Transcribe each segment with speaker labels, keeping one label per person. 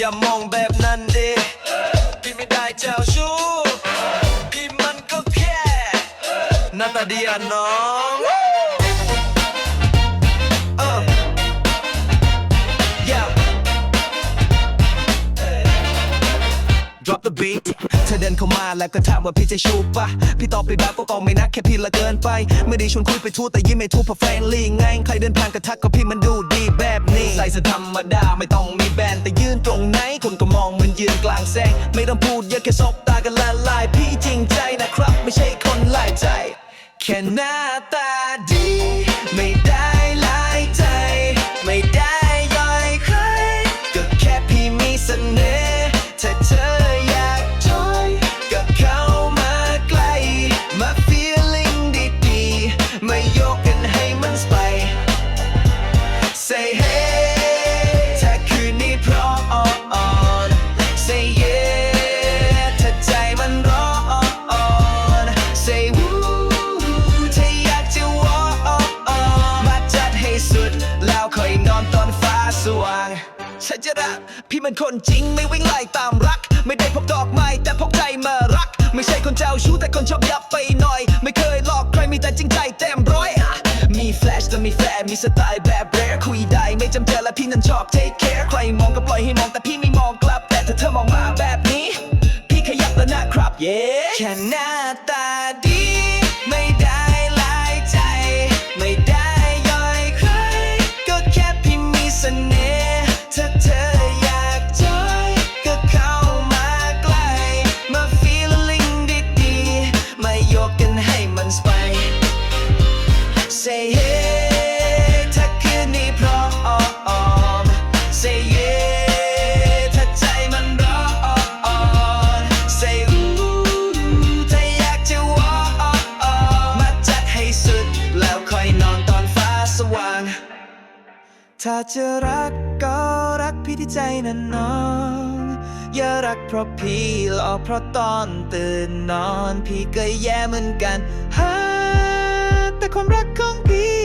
Speaker 1: อย่ามองแบบนั้นดิพี่ไม่ได้เจ้าชู้พี่มันก็แค่หน้าตาดีอะน้องเออ yeah drop the beat เธอเดินเข้ามาแล้วก็ถามว่าพี่จะชูปะพี่ตอบไปแบบก็ก็ไม่นักแค่พี่ละเกินไป ไม่ได้ชวนคุยไปทั่วแต่ยิ้มไม่ทั่วเพราะแฟนลี่ไงใครเดินผ่านก็ทักก็พี่มันดูดีแบบนี้ใส่เสื้อธรรมดาไม่ต้องมีแบรนด์แต่ยืนตรงไหนคนก็มองมันยืนกลางแสงไม่ต้องพูดเยอะแค่สบตากันละลายพี่จริงใจนะครับ ไม่ใช่คนลายใจแค่หน้าตาดี ค่อยนอนตอนฟ้าสว่างฉันจะรักพี่มันคนจริงไม่วิ่งไล่ตามรัก ไม่ได้พกดอกไม้แต่พกใจมารัก ไม่ใช่คนเจ้าชู้แต่คนชอบยับไปหน่อย ไม่เคยหลอกใครมีแต่จริงใจเต็มร้อยมีแฟลชแต่มีแฟนมีสไตล์แบบแรร์คุยได้ไม่จำเจและพี่นั้นชอบ take care ใครมองก็ปล่อยให้มองแต่พี่ไม่มองกลับ แต่ถ้าเธอมองมาแบบนี้ พี่ขยับแล้วนะครับเย้แค่หน้าตาดี ถ้าจะรักก็รักพี่ที่ใจนั่นน้อง อย่ารักเพราะพี่หลอกเพราะตอนตื่นนอนพี่ก็แย่เหมือนกันฮะแต่ความรักของพี่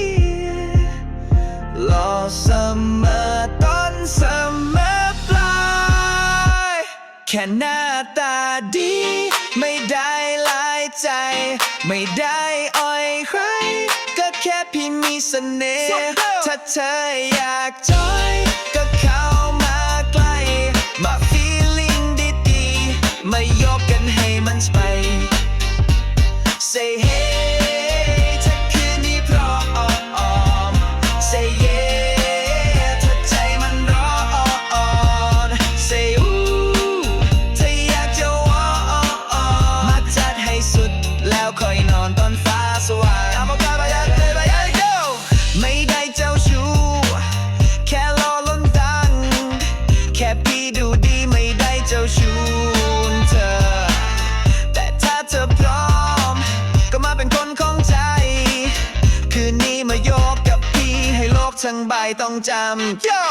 Speaker 1: หล่อเสมอต้นเสมอปลายแค่หน้าตาดี ไม่ได้หลายใจ ไม่ได้อ่อยใคร แค่พี่มีเสน่ห์ถ้าเธออยากจอย ทั้งใบต้องจำ Yo